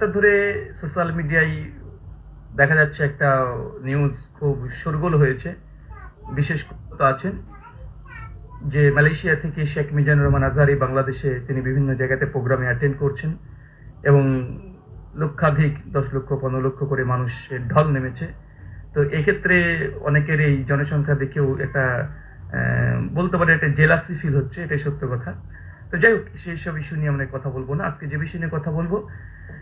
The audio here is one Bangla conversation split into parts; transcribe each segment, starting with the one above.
তা ধরে সোশ্যাল মিডিয়ায় দেখা যাচ্ছে একটা নিউজ খুব শোরগোল হয়েছে। বিশেষ তো আছেন যে মালয়েশিয়া থেকে শেখ মিজানুর রহমান আজহারি বাংলাদেশে তিনি বিভিন্ন জায়গাতে প্রোগ্রামে অ্যাটেন্ড করছেন এবং লক্ষাধিক দশ লক্ষ, পনেরো লক্ষ করে মানুষের ঢল নেমেছে। তো এক্ষেত্রে অনেকের এই জনসংখ্যা দেখেও একটা বলতে পারে একটা জেলাসি ফিল হচ্ছে, এটাই সত্য কথা। তো যাই হোক, সেই সব ইস্যু নিয়ে আমরা কথা বলব না। আজকে যে বিষয় নিয়ে কথা বলব,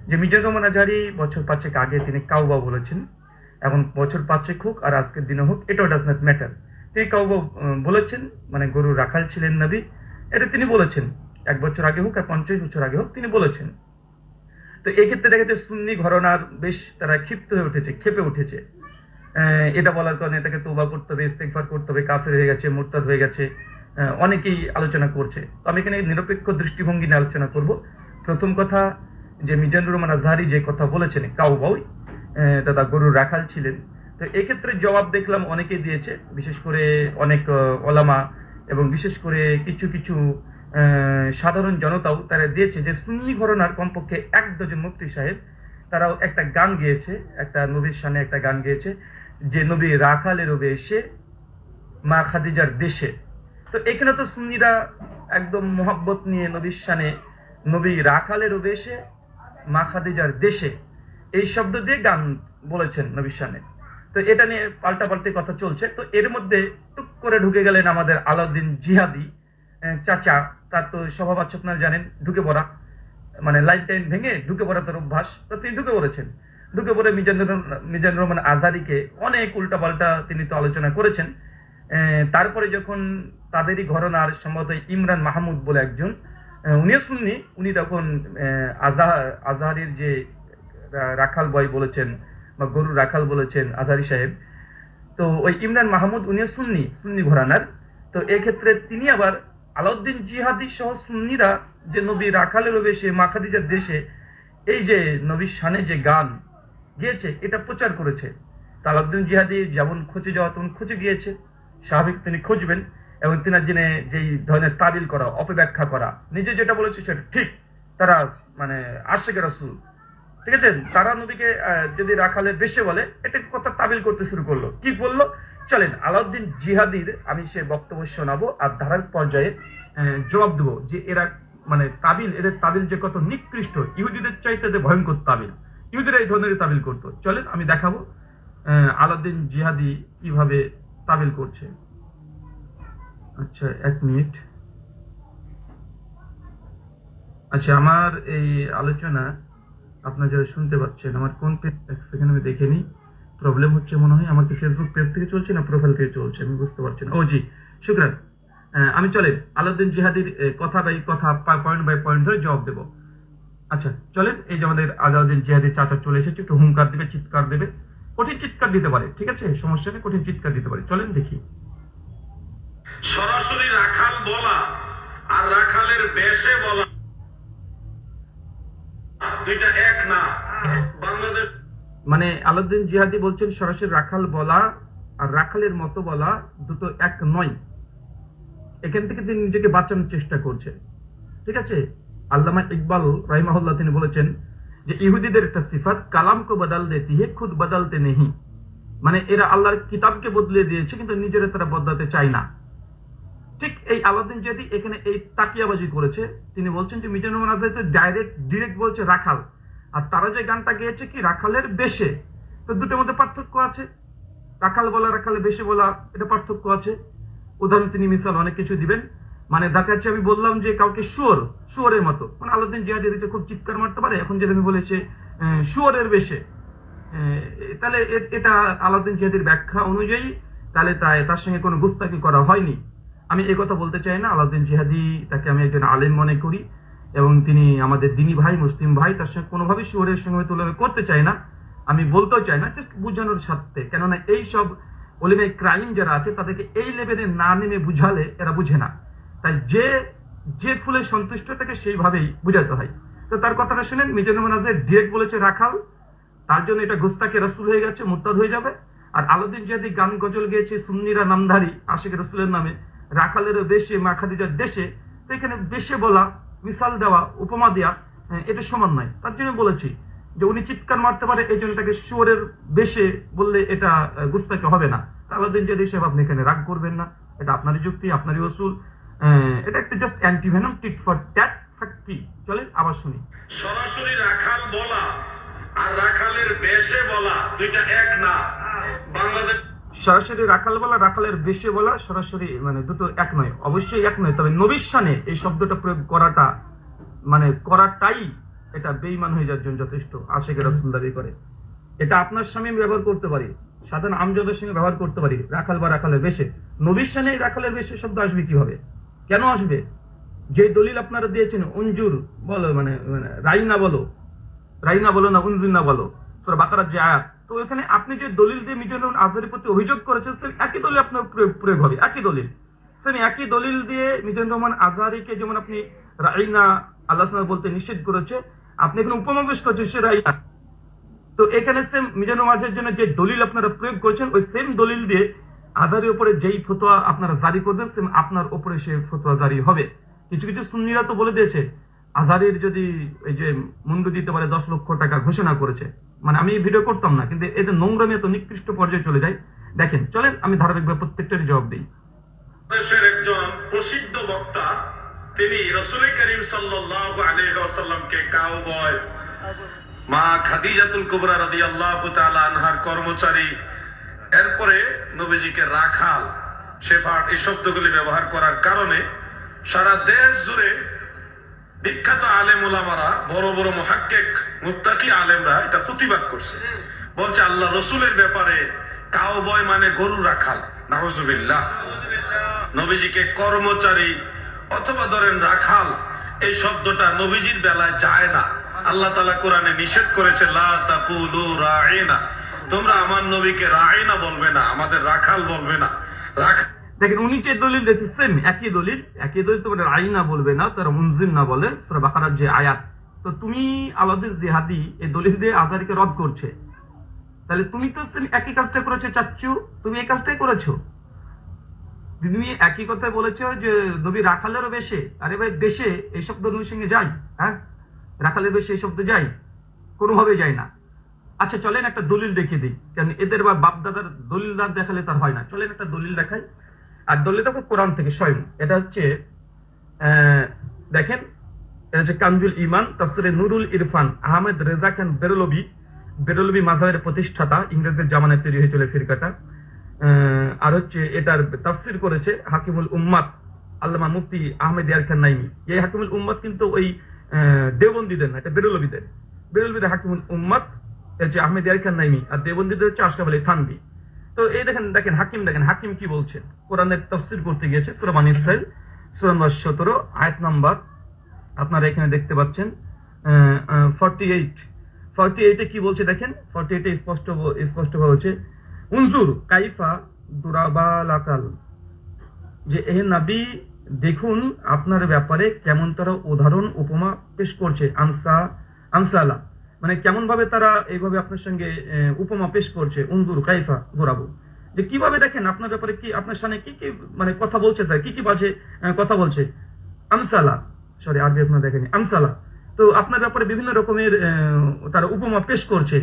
যে মিজানুর রহমান আজহারি বছর পাঁচেক আগে তিনি কাউবা বলেছেন। এখন বছর পাঁচেক হোক আর আজকের দিনে হোক, এটাও ডাজ নট ম্যাটার তিনি কাউবা বলেছেন মানে গরু রাখাল ছিলেন নবী, এটা তিনি বলেছেন। এক বছর আগে হোক আর পঞ্চাশ বছর আগে হোক, তিনি বলেছেন। তো এক্ষেত্রে দেখা যাচ্ছে সুন্নি ঘরনার বেশ তারা ক্ষিপ্ত হয়ে উঠেছে, ক্ষেপে উঠেছে। এটা বলার কারণে তাকে তোবা করতে হবে, ইস্তেগফার করতে হবে, কাফের হয়ে গেছে, মোরতাদ হয়ে গেছে। অনেকেই আলোচনা করছে। তো আমি এখানে নিরপেক্ষ দৃষ্টিভঙ্গি নিয়ে আলোচনা করব। প্রথম কথা যে মিজানুর রহমান আজহারি যে কথা বলেছেন কাউবাউই আহ, দাদা গরুর রাখাল ছিলেন। তো এক্ষেত্রে জবাব দেখলাম অনেকে দিয়েছে বিশেষ করে অনেক ওলামা এবং বিশেষ করে কিছু কিছু সাধারণ জনতাও তারা দিয়েছে যে সুন্নি ঘরনার কমপক্ষে এক ডজন মুফতি সাহেব তারাও একটা গান গেয়েছে একটা নবীর সামনে একটা গান গেয়েছে যে নবী রাখালের রবে এসে মা খাদিজার দেশে তো এখানে তো সুন্নিরা একদম মোহাব্বত নিয়ে নবীর সানে নবী রাখালের এসে মা খাদিজার দেশে এই শব্দ দিয়ে গান বলেছেন নবীর সানে তো এটা নিয়ে পাল্টা পাল্টে কথা চলছে। তো এর মধ্যে টুক করে ঢুকে গেলেন আমাদের আলাউদ্দিন জিহাদি চাচা, তার তো স্বভাব আছে আপনারা জানেন, ঢুকে পড়া। মানে লাইন টাইম ভেঙে ঢুকে পড়া তার অভ্যাস, তো তিনি ঢুকে পড়েছেন। ঢুকে পড়ে মিজানুর মিজানুর রহমান আজারিকে অনেক উল্টাপাল্টা তিনি তো আলোচনা করেছেন। তারপরে যখন তাদেরই ঘরনার সম্ভবত ইমরান মাহমুদ বলে একজন উনিও শুননি উনি তখন আহ, আজহা যে রাখাল বয় বলেছেন বা গরু রাখাল বলেছেন আজহারি সাহেব তো ওই ইমরান মাহমুদ উনিও সুন্নি সুন্নি ঘরানার তো এক্ষেত্রে তিনি আবার আলাউদ্দিন জিহাদি সহ সুন্নিরা যে নবী রাখালের বেশে মাখাদিজার দেশে এই যে নবীর শানে যে গান গিয়েছে এটা প্রচার করেছে। তা আলাউদ্দিন জিহাদি যেমন খোঁজে যাওয়া তেমন খুঁজে গিয়েছে। স্বাভাবিক তিনি খুঁজবেন এবং তিনার জেনে যেই ধরনের তাবিল করা, অপব্যাখ্যা করা, নিজে যেটা বলেছে সেটা ঠিক। তারা মানে আশেখ রাসুল। ঠিক আছে? তারা নবীকে যদি রাখালে বেশে বলে, এটা কথা তাবিল করতে শুরু করল? কি বলল? চলেন, আলাউদ্দিন জিহাদির আমি সে বক্তব্য শোনাবো আর ধারার পর্যায়ে জবাব দেবো যে এরা মানে তাবিল, এদের তাবিল যে কত নিকৃষ্ট, ইহুদিদের চাইতে যে ভয়ঙ্কর তাবিল। ইহুদিরা এই ধরনের তাবিল করতো। চলেন, আমি দেখাবো আলাউদ্দিন জিহাদি কীভাবে তাবিল করছে। আচ্ছা এক মিনিট। আচ্ছা আমার এই আলোচনা আপনারা যারা শুনতে পাচ্ছেন, আমার কোন পেজ এক সেকেন্ড আমি দেখে নিই। প্রবলেম হচ্ছে মনে হয় আমার কি ফেসবুক পেজ থেকে চলছে না প্রোফাইল থেকে চলছে, আমি বুঝতে পারছি না। ও জি, শুক্রান। আমি চলেন, আলাউদ্দিন জিহাদির কথা বাই কথা পয়েন্ট বাই পয়েন্ট ধরে জবাব দেবো। আচ্ছা চলেন, এই যে আমাদের আলাউদ্দিন জিহাদির চাচা চলে এসেছে, একটু হুঙ্কার দেবে, চিৎকার দেবে। কঠিন চিৎকার দিতে পারে ঠিক আছে? সমস্যা নেই কঠিন চিৎকার দিতে পারে। চলেন দেখি। সরাসরি রাখাল বলা আর রাখালের বেশে বলা। দুইটা এক না। বাংলাদেশ মানে আলাউদ্দিন জিহাদি বলছেন সরাসরি রাখাল বলা আর রাখালের মতো বলা দুটো এক নয়। এখান থেকে তিনি নিজেকে বাঁচানোর চেষ্টা করছেন। ঠিক আছে? আল্লামা ইকবাল রাহিমাহুল্লাহ তিনি বলেছেন যে ইহুদিদের একটা সিফাত কালাম কো বদল দেতি হে খুদ বদলতে নেহি মানে এরা আল্লাহর কিতাবকে বদলে দিয়েছে, কিন্তু নিজেরা তারা বদলাতে চায় না। ঠিক এই আলাউদ্দিন জিহাদি এখানে এই তাকিয়াবাজি করেছে। তিনি বলছেন যে, মিজানুর আজাদ ডাইরেক্ট ডিরেক্ট বলছে রাখাল। আর তারা যে গানটা গেয়েছে কি, রাখালের বেশে। তো দুটোর মধ্যে পার্থক্য আছে। রাখাল বলা রাখালে বেশে বলা, এটা পার্থক্য আছে। উদাহরণ তিনি মিসাল অনেক কিছু দিবেন। মানে দেখা যাচ্ছে আমি বললাম যে কাউকে শুয়োর, শুয়োরের মতো। মানে আলাউদ্দিন জিহাদি এদিকে খুব চিৎকার মারতে পারে, এখন যেটা আমি বলেছে শুয়োরের বেশে। তাহলে এটা আলাউদ্দিন জিহাদির ব্যাখ্যা অনুযায়ী তাহলে তাই তার সঙ্গে কোনো গুস্তাকি করা হয়নি। আমি এই কথা বলতে চাই না, আলাউদ্দিন জিহাদি তাকে আমি একজন আলেম মনে করি এবং তিনি আমাদের দিনী ভাই, মুসলিম ভাই, তার সঙ্গে কোনোভাবেই শুয়োরের সঙ্গে তুলনা করতে চাই না। আমি বলতেও চাই না জাস্ট বোঝানোর স্বার্থে। কেননা এই সব অলিমাই ক্রাইম যারা আছে, তাদেরকে এই লেভেলে না নেমে বুঝালে এরা বুঝে না। তাই যে যে ফুলে সন্তুষ্ট থাকে সেইভাবেই বুঝাতে হয়। তো তার কথাটা শুনেন মিজানুর মানাজের ডিরেক্ট বলেছে রাখাল। তার জন্য এটা গোস্তাকে রসুল হয়ে গেছে মুরতাদ হয়ে যাবে। আর আলাউদ্দিন জিহাদি গান গজল গেয়েছে সুন্নিরা নামধারী আশিক রসুলের নামে। রাখালেরও দেশে মা খাদিজার দেশে। তো এখানে দেশে বলা মিসাল দেওয়া উপমা দেওয়া হ্যাঁ, এটা সমান নয়। তার জন্য বলেছি যে উনি চিৎকার মারতে পারে এই জন্য তাকে শুয়োরের বেশে বললে এটা গুস্তাকে হবে না। আলাদিন যে হিসেবে আপনি এখানে রাগ করবেন না। এটা আপনারই যুক্তি আপনারই আহ, এটা একটা just antivenom tit for tat কি চলেন আবার শুনি। সরাসরি রাখাল বলা আর রাখালের বেশে বলা দুইটা এক না। বাংলাদেশ সরাসরি রাখাল বলা রাখালের বেশে বলা সরাসরি মানে দুটো এক নয়। অবশ্যই এক নয় তবে নবীর শানে এই শব্দটা প্রয়োগ করাটা মানে করাটাই এটা বেইমান হয়ে যাওয়ার জন্য যথেষ্ট আশেকের রসুল দাবি করে। এটা আপনার স্বামী আমি ব্যবহার করতে পারি সাধারণ আমজদের সঙ্গে ব্যবহার করতে পারি রাখাল বা রাখালের বেশে। নবীর এই রাখালের বেশে শব্দ আসবে কীভাবে? কেন আসবে? যে দলিল আপনারা দিয়েছেন অঞ্জুর বলো মানে মানে রাইনা বলো রাইনা বলো না উনজুর না বলো, সুরা বাকারার যে আয়াত, তো এখানে আপনি যে দলিল দিয়ে মিজানুর আজহারের প্রতি অভিযোগ করেছেন সেই একই দলিল আপনার প্রয়োগ হবে একই দলিল। সেম একই দলিল দিয়ে মিজানুর রহমান আজহারিকে যেমন আপনি রাইনা আল্লাহ সাল্লাম বলতে নিষেধ করেছে, আপনি এখানে উপমাবেশ করছেন সে রাইনা। তো এখানে সেম মিজানুর মাঝের জন্য যে দলিল আপনারা প্রয়োগ করেছেন, ওই সেম দলিল দিয়ে আধারের উপরে যেই ফতোয়া আপনারা জারি করবেন সেম আপনার উপরে সে ফতোয়া জারি হবে। কিছু কিছু সুন্নিরা তো বলে দিয়েছে, আজারের যদি এই যে মুন্ডু দিতে পারে দশ লক্ষ টাকা ঘোষণা করেছে মানে আমি ভিডিও করতাম না, কিন্তু এদের নোংরামি এত নিকৃষ্ট পর্যায়ে চলে যায়। দেখেন, চলেন, আমি ধারাবাহিকভাবে প্রত্যেকটারই জবাব দিই। একজন প্রসিদ্ধ বক্তা, তিনি রসুল করিম সাল্লাল্লাহু আলাইহি ওয়াসাল্লামকে কাউবয় মা খাদিজাতুল কুবরা রাদিয়াল্লাহু তাআলা আনহার কর্মচারী এরপরে নবীজিকে রাখাল, শেফার্ড এই শব্দগুলি ব্যবহার করার কারণে সারা দেশ জুড়ে বিখ্যাত আলেম ওলামারা বড় বড় মহাক্কেক, মুত্তাকি আলেমরা এটা প্রতিবাদ করছে। বলছে, আল্লাহ রসুলের ব্যাপারে কাউবয় মানে গরু রাখাল। নাহজুবিল্লাহ নবীজিকে কর্মচারী অথবা ধরেন রাখাল, এই শব্দটা নবীজির বেলায় যায় না। আল্লাহ তালা কোরআনে নিষেধ করেছে, লা তাকুলু রাঈনা তোমরা আমার নবীকে রাঈনা বলবে না, আমাদের রাখাল বলবে না। দেখেন, উনি যে দলিল দিয়েছে সেম একই দলিল একই দলিল তোমার আইনা বলবে না, তারা মুনজিম না বলে সুরা বাকারার যে আয়াত। তো তুমি আলাদের জেহাদি এই দলিল দিয়ে আজারিকে রদ করছে। তাহলে তুমি তো same একই কাজটা করেছ চাচ্ছু তুমি এই কাজটাই করেছ। তুমি একই কথা বলেছ যে নবী রাখালেরও বেশে, আরে ভাই, বেশে এই শব্দ নবীর সঙ্গে যাই হ্যাঁ? রাখালের বেশে এই শব্দ যাই কোনোভাবে যায় না। আচ্ছা চলেন একটা দলিল দেখিয়ে দিই। কারণ এদের বা বাপ দাদার দলিল না দেখালে তার হয় না। চলেন একটা দলিল দেখাই। আর দলিল দেখো কোরআন থেকে স্বয়ং। এটা হচ্ছে দেখেন এটা হচ্ছে কানজুল ইমান তাফসিরে নুরুল ইরফান আহমেদ রেজা খান বেরলবি। বেরলবি মাজাহের প্রতিষ্ঠাতা ইংরেজদের জামানায় তৈরি হয়েছিল ফিরকাটা। আর হচ্ছে এটার তাফসির করেছে হাকিমুল উম্মাদ আল্লামা মুফতি আহমেদ ইয়ার খান নাইমি। এই হাকিমুল উম্মাদ কিন্তু ওই আহ, দেওবন্দীদের না এটা বেরলবিদের। বেরলবিদের হাকিমুল উম্মাদ হচ্ছে আহমেদ খান নাইমি আর দেওবন্দীদের হচ্ছে আশরাফ আলী থানবি। তো এই দেখেন দেখেন, হাকিম দেখেন, হাকিম কি বলছেন? কোরআনের তফসিল করতে গিয়েছে সুরামান ইসরাইল সুরা সতেরো, আয়াত নাম্বার। আপনারা এখানে দেখতে পাচ্ছেন ফর্টি এইট ফর্টি এইটে কি বলছে দেখেন? ফর্টি এইটে স্পষ্ট স্পষ্ট হচ্ছে উনজুর কাইফা দুরাবালাকাল। যে এ নবী, দেখুন আপনার ব্যাপারে কেমন তারা উদাহরণ, উপমা পেশ করছে। আমসা, আমসালা। মানে কেমন ভাবে তারা এইভাবে আপনার সঙ্গে উপমা পেশ করছে উন্দুর কাইফা ঘোরাবো। যে কীভাবে দেখেন, আপনার ব্যাপারে কি, আপনার সামনে কি কি মানে কথা বলছে তাই কি কি বাজে কথা বলছে? আমসালা, সরি, আরবি আপনার দেখেনি, আমসালা। তো আপনার ব্যাপারে বিভিন্ন রকমের তারা উপমা পেশ করছে।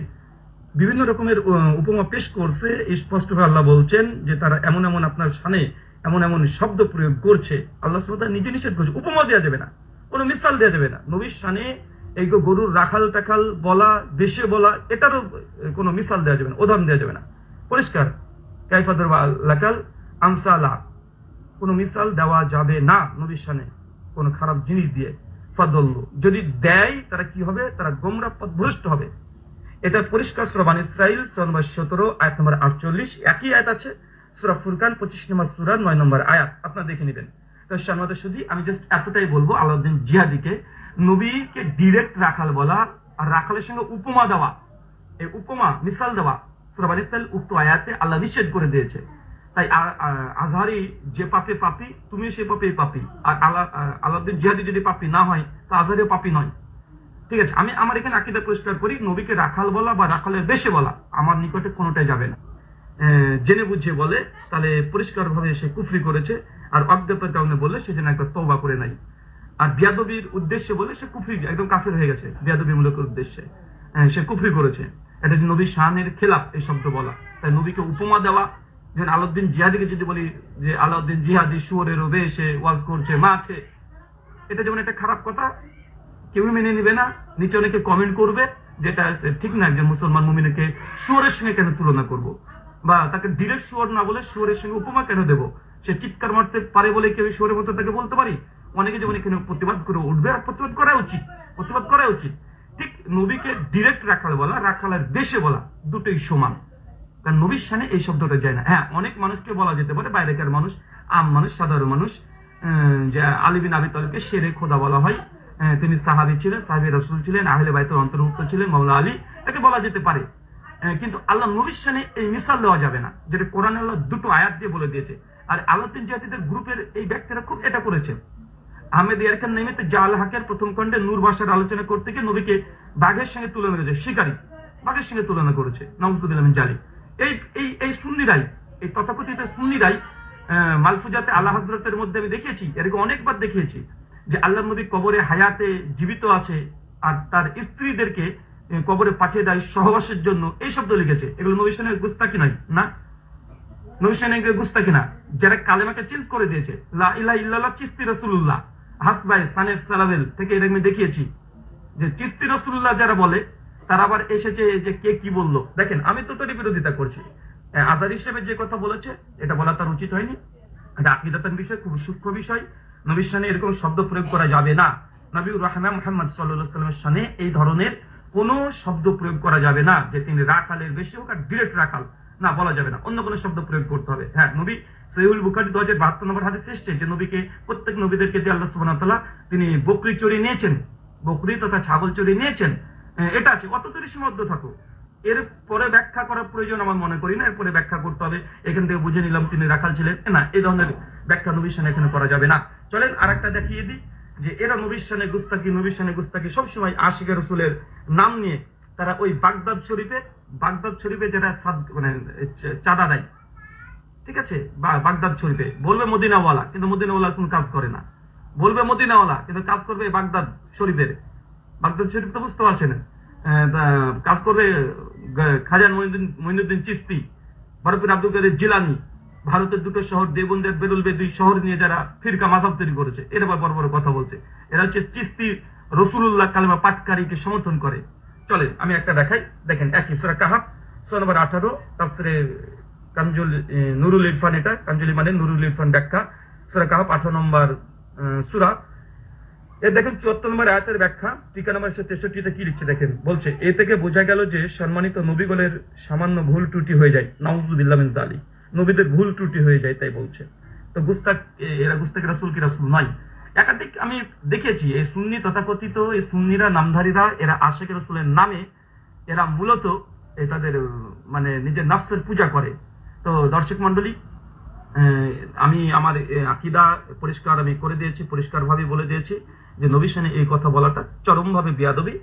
বিভিন্ন রকমের উপমা পেশ করছে। স্পষ্টভাবে আল্লাহ বলছেন যে তারা এমন এমন আপনার সামনে এমন এমন শব্দ প্রয়োগ করছে। আল্লাহ সুবহানাহু নিজে নিষেধ করছে। উপমা দেওয়া যাবে না। কোনো মিসাল দেওয়া যাবে না। নবীর সানে এই গরুর রাখাল টাখাল বলা বেশে বলা, এটারও কোনো মিসাল দেওয়া যাবে না, উদাহরণ দেওয়া যাবে না। পরিষ্কার। কাইফাদুর লাকাল আমসালা। কোনো মিসাল দেওয়া যাবে না নবীর সানে কোনো খারাপ জিনিস দিয়ে। ফাদল্লু যদি দেয়, তারা কি হবে? তারা গোমরা পথভ্রষ্ট হবে। এটা পরিষ্কার সুরা বান ইসরাইল, সুরা নম্বর সতেরো, আয়াত নম্বর আটচল্লিশ, একই আয়াত আছে। সুরা ফুরকান, পঁচিশ নম্বর সুরা, নয় নম্বর আয়াত। আপনারা দেখে নেবেন। তো সামনে শুধু আমি জাস্ট এতটাই বলব, আলাউদ্দিন জিহাদিকে নবীকে ডিরেক্ট রাখাল বলা আর রাখালের সঙ্গে উপমা দেওয়া। এই উপমা মিসাল দেওয়া, সুরা বান উক্ত আয়াতে আল্লাহ নিষেধ করে দিয়েছে। তাই আজহারি যে পাপে পাপি তুমি সে পাপে পাপি। আর আল্লাহ আলাউদ্দিন জিহাদি যদি পাপি না হয়, তা আজহারিও পাপি নয়। ঠিক আছে, আমি আমার এখানে আকিদা পরিষ্কার করি, নবীকে রাখাল বলা বা রাখালের বেশে বলা, আমার নিকটে কোনোটাই যাবে না। জেনে বুঝে বলে, তাহলে পরিষ্কার ভাবে সে কুফরি করেছে, আর অজ্ঞতার কারণে বলে সে যেন একটা তৌবা করে নাই। আর বিয়াদবির উদ্দেশ্যে বলে সে কুফরি একদম কাফের হয়ে গেছে বিয়াদবিমূলক উদ্দেশ্যে। আহ, সে কুফরি করেছে। এটা যে নবী শাহানের খেলাফ এই শব্দ বলা। তাই নবীকে উপমা দেওয়া যেন আলাউদ্দিন জিহাদিকে যদি বলি যে আলাউদ্দিন জিহাদি রোবে এসে ওয়াজ করছে মাঠে। এটা যেমন একটা খারাপ কথা কেউ মেনে নিবে না নিচে অনেকে কমেন্ট করবে যেটা ঠিক না একজন মুসলমান মুমিনকে শুয়োরের সঙ্গে কেন তুলনা করব? বা তাকে ডিরেক্ট শুয়োর না বলে শুয়োরের সঙ্গে উপমা কেন দেব? সে চিৎকার মারতে পারে বলে কেউ শুয়োরের মতো তাকে বলতে পারি? অনেকে যেমন এখানে প্রতিবাদ করে উঠবে আর প্রতিবাদ করা উচিত প্রতিবাদ করা উচিত। ঠিক নবীকে ডিরেক্ট রাখাল বলা রাখালের দেশে বলা দুটোই সমান। কারণ নবীর সানে এই শব্দটা যায় না। হ্যাঁ অনেক মানুষকে বলা যেতে পারে বাইরেকার মানুষ আম মানুষ সাধারণ মানুষ যে আলী বিন আবি তালকে শেরে খোদা বলা হয়। আহ, তিনি সাহাবি ছিলেন সাহাবি রসুল ছিলেন আহলে বাইতের অন্তর্ভুক্ত ছিলেন মাওলা আলী তাকে বলা যেতে পারে। আহ, কিন্তু আল্লাহ নবীর সানে এই মিসাল দেওয়া যাবে না যেটা কোরআন আল্লাহ দুটো আয়াত দিয়ে বলে দিয়েছে। আর আলাউদ্দিন জাতিদের গ্রুপের এই ব্যক্তিরা খুব এটা করেছে। আহমেদ ইয়ারখান নেমেতে জাল হাকের প্রথম খণ্ডে নূর ভাষার আলোচনা করতে গিয়ে নবীকে বাঘের সঙ্গে তুলনা করেছে, শিকারী। বাঘের সঙ্গে তুলনা করেছে নমসুদ্দিন জালি এই এই এই সুন্নিরাই, এই তথাকথিত সুন্নিরাই মালফুজাতে আল্লাহ হজরতের মধ্যে আমি দেখিয়েছি, এরকম অনেকবার দেখিয়েছি যে আল্লাহ নবী কবরে হায়াতে জীবিত আছে আর তার স্ত্রীদেরকে কবরে পাঠিয়ে দেয় সহবাসের জন্য। এই শব্দ লিখেছে। এগুলো নবী সেনের গুস্তাকি নয়, না? নবী সেনের গুস্তাকি না। যারা কালেমাকে চেঞ্জ করে দিয়েছে, লা ইলা ইল্লাল্লাহ, চিস্তি রাসূলুল্লাহ। হাসবাই সানেফ সালাবেল থেকে এর আমি দেখিয়েছি যে চিস্তি রসুল্লাহ যারা বলে, তারা আবার এসেছে যে কে কি বলল। দেখেন, আমি তো তোরই বিরোধিতা করছি। আজার হিসেবে যে কথা বলেছে, এটা বলা তার উচিত হয়নি। এটা আকিদাতান বিষয় খুব সূক্ষ্ম বিষয়। নবীর সানে এরকম শব্দ প্রয়োগ করা যাবে না। নবীর রহমান মোহাম্মদ সাল্লাহ সাল্লামের সানে এই ধরনের কোনো শব্দ প্রয়োগ করা যাবে না, যে তিনি রাখালের বেশি হোক আর ডিরেক্ট রাখাল। না, বলা যাবে না। অন্য কোনো শব্দ প্রয়োগ করতে হবে। হ্যাঁ নবী সহিউল বুখারি দু হাজার বাহাত্তর নম্বর হাদিস এসছে যে নবীকে প্রত্যেক নবীদেরকে দিয়ে আল্লাহ সুবহানাহু ওয়া তাআলা তিনি বকরি চড়িয়ে নিয়েছেন। বকরি তথা ছাগল চড়িয়ে নিয়েছেন। আহ, এটা আছে। অত তৈরি সীমাবদ্ধ থাকো। এর পরে ব্যাখ্যা করার প্রয়োজন আমার মনে করি না। এরপরে ব্যাখ্যা করতে হবে। এখান থেকে বুঝে নিলাম তিনি রাখাল ছিলেন। না এই ধরনের ব্যাখ্যা নবীর সানে এখানে করা যাবে না। চলেন আর একটা দেখিয়ে দিই যে এরা নবীর সানে গুস্তাকি নবীর সানে গুস্তাকি সবসময় আশিক রসুলের নাম নিয়ে তারা ওই বাগদাদ শরীফে বাগদাদ শরীফে যারা মানে চাঁদা দেয়। ঠিক আছে? বাগদাদ শরীফে বলবে মদিনাওয়ালা কিন্তু মদিনাওয়ালা কোন কাজ করে না। বলবে মদিনাওয়ালা কিন্তু কাজ করবে বাগদাদ শরীফের। বাগদাদ শরীফ তো বুঝতে পারছেন। আহ, তা কাজ করবে খাজান মঈনুদ্দিন চিস্তি ভারতের আব্দুল কাদের জিলানি। ভারতের দুটো শহর দেবন্দের বেরুলবে দুই শহর নিয়ে যারা ফিরকা মাথাব তৈরি করেছে আবার বড় বড় কথা বলছে। এরা হচ্ছে চিস্তি রসুল্লাহ কালেমা পাটকারীকে সমর্থন করে। চলেন আমি একটা দেখাই। দেখেন একই সুরা কাহাব নম্বর আঠারো তারপরে কাঞ্জুল নুরুল ইরফান এটা। কাঞ্জুলি মানে নুরুল ইরফান ব্যাখ্যা। সুরা কাহাব আঠারো নম্বর সুরা। এ, দেখেন চুয়াত্তর নম্বর আয়াতের ব্যাখ্যা। টিকা নম্বর একশো তেষট্টিতে কি লিখছে দেখেন? বলছে, এ থেকে বোঝা গেল যে সম্মানিত নবীগণের সামান্য ভুল ত্রুটি হয়ে যায়। নাউজুবিল্লাহ মিন জালিক নবীদের ভুল ত্রুটি হয়ে যায়, তাই বলছে। তো গুস্তাক এরা গুস্তাক রাসুল কি রাসুল? নয় একাধিক আমি দেখেছি, এই সুন্নি তথাকথিত, এই সুন্নিরা, নামধারীরা, এরা আশেখ রসুলের নামে, এরা মূলত তাদের মানে নিজের নফসের পূজা করে। তো দর্শক মন্ডলী আমি আমার আকিদা পরিষ্কার আমি করে দিয়েছি পরিষ্কারভাবে বলে দিয়েছি যে নবী সানে এই কথা বলাটা চরমভাবে বিয়াদবি।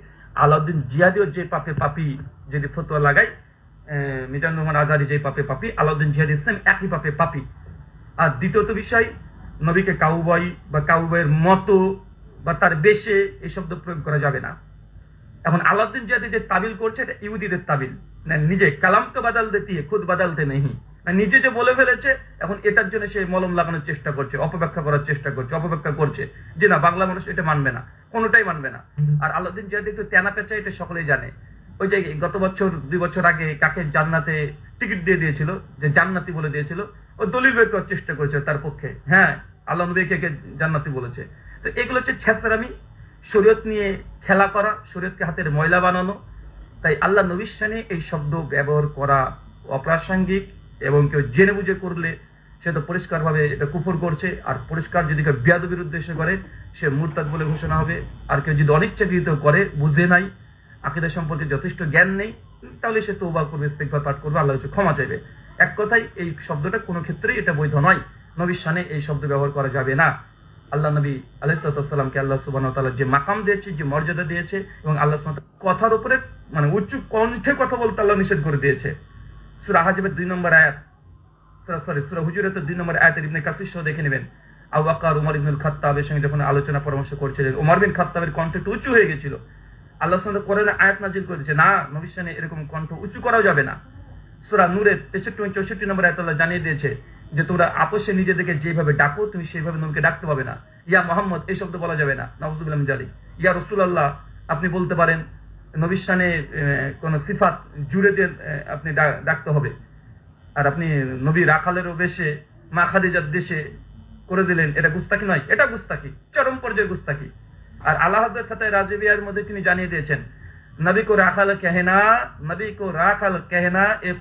আলাউদ্দিন জিয়াদিও যে পাপে পাপি যদি ফতোয়া লাগাই আহ, মিজানুর রহমান আজারি যে পাপে পাপি আলাউদ্দিন জিয়াদি ইসলাম একই পাপে পাপি। আর দ্বিতীয়ত বিষয় নবীকে কাউবয় বা কাউবয়ের মতো বা তার বেশে এই শব্দ প্রয়োগ করা যাবে না। এখন আলাউদ্দিন জিয়াদি যে তাবিল করছে এটা ইহুদিদের তাবিল। নিজে কালামকে বাদাল দিতে খুদ বাদালতে নেই। নিজে যে বলে ফেলেছে এখন এটার জন্য সে মলম লাগানোর চেষ্টা করছে অপব্যাখ্যা করার চেষ্টা করছে অপব্যাখ্যা করছে। যে না বাংলা মানুষ এটা মানবে না কোনোটাই মানবে না। আর আলাউদ্দিন জিয়াদি একটু তেনা পেঁচা এটা সকলেই জানে। ওই যে গত বছর দুই বছর আগে কাকে জান্নাতে টিকিট দিয়ে দিয়েছিল যে জান্নাতি বলে দিয়েছিল ও দলিল বের করার চেষ্টা করেছে তার পক্ষে। হ্যাঁ আল্লাহ নবী কে জান্নাতি বলেছে। তো এগুলো হচ্ছে ছেঁচড়ামি শরীয়ত নিয়ে খেলা করা শরীয়তকে হাতের ময়লা বানানো। তাই আল্লাহ নবীর সানে এই শব্দ ব্যবহার করা অপ্রাসঙ্গিক। এবং কেউ জেনে বুঝে করলে সে তো পরিষ্কারভাবে এটা কুফর করছে। আর পরিষ্কার যদি কেউ বিয়াদবির উদ্দেশ্যে করে, সে মুরতাদ বলে ঘোষণা হবে। আর কেউ যদি অনিচ্ছাকৃত করে, বুঝে নাই, আকিদা সম্পর্কে যথেষ্ট জ্ঞান নেই, তাহলে সে তৌবা করবে, ইস্তেগফার পাঠ করবে, আল্লাহ ক্ষমা চাইবে। এক কথায়, এই শব্দটা কোনো ক্ষেত্রেই এটা বৈধ নয়। নবীর সানে এই শব্দ ব্যবহার করা যাবে না। আল্লাহ নবী আলাইসালামকে আল্লাহ সুবাহ তাআলা যে মাকাম দিয়েছে, যে মর্যাদা দিয়েছে এবং আল্লাহ কথার উপরে মানে উচ্চ কণ্ঠে কথা বলতে আল্লাহ নিষেধ করে দিয়েছে। সুরা হাজবের দুই নম্বর আয়াত, সরি সুরা হুজুরাতের দুই নম্বর আয়াতের ইবনে কাসির সহ দেখে নেবেন। আবু বকর, উমর ইবনুল খাত্তাবের সঙ্গে যখন আলোচনা, পরামর্শ করছিলেন ওমর বিন খাত্তাবের কণ্ঠ একটু উঁচু হয়ে গেছিল। আল্লাহ সুন্দর করে আয়াত নাজিল দিচ্ছে না নবীর সামনে এরকম কণ্ঠ উঁচু করাও যাবে না। সুরা নূরের তেষট্টি চৌষট্টি নম্বর আয়াত আল্লাহ জানিয়ে দিয়েছে যে, তোমরা আপোষে নিজেদেরকে যেভাবে ডাকো, তুমি সেইভাবে নবীকে ডাকতে পাবে না। ইয়া মোহাম্মদ, এই শব্দ বলা যাবে না। নওয়াজুবিল্লাহ জালি ইয়া রসুল আল্লাহ আপনি বলতে পারেন নবীর কোনো সিফাত জুড়ে দিয়ে আপনি ডাকতে হবে। আর আপনি নবী রাখালের বেশে মা খাদিজার দেশে করে দিলেন, এটা গুস্তাকি নয়, এটা গুস্তাকি চরম পর্যায়ে গুস্তাকি আর আল্লাহ সাথে ফাতাহ রাজবিয়ার মধ্যে তিনি জানিয়ে দিয়েছেন, নবী কো রাখাল কেহেনা নবী কো রাখাল কেহেনা এ